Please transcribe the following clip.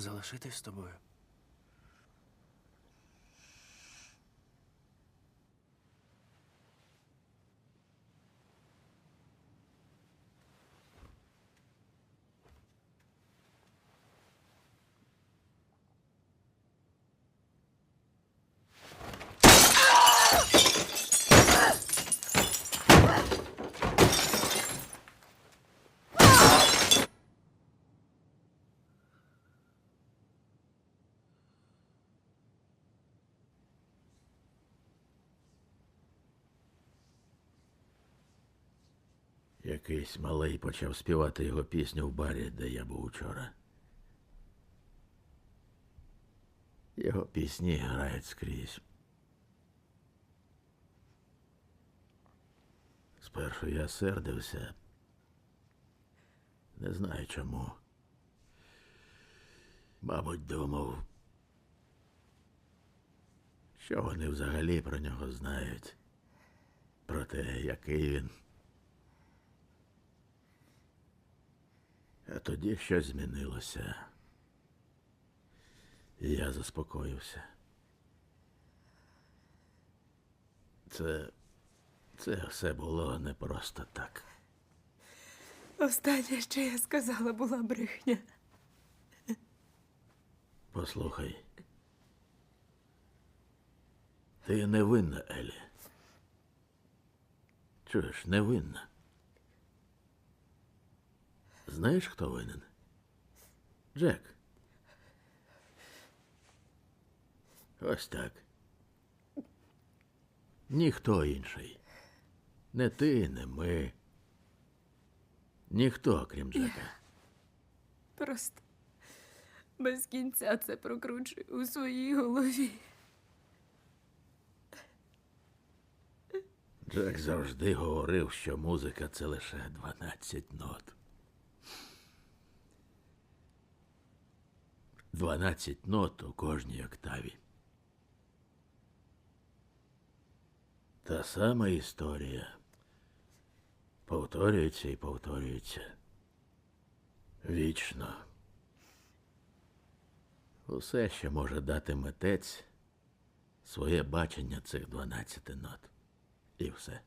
залишитись з тобою. Якийсь малий почав співати його пісню в барі, де я був учора. Його пісні грають скрізь. Спершу я сердився. Не знаю чому. Мабуть, думав, що вони взагалі про нього знають, про те, який він. А тоді щось змінилося. І я заспокоївся. Це. Це все було не просто так. Останнє, що я сказала, була брехня. Послухай. Ти невинна, Елі. Чуєш, невинна. Знаєш, хто винен? Джек. Ось так. Ніхто інший. Не ти, не ми. Ніхто, крім Джека. Просто без кінця це прокручую у своїй голові. Джек завжди говорив, що музика це лише 12 нот. 12 нот у кожній октаві. Та сама історія. Повторюється і повторюється. Вічно. Усе, що може дати митець, своє бачення цих 12 нот. І все.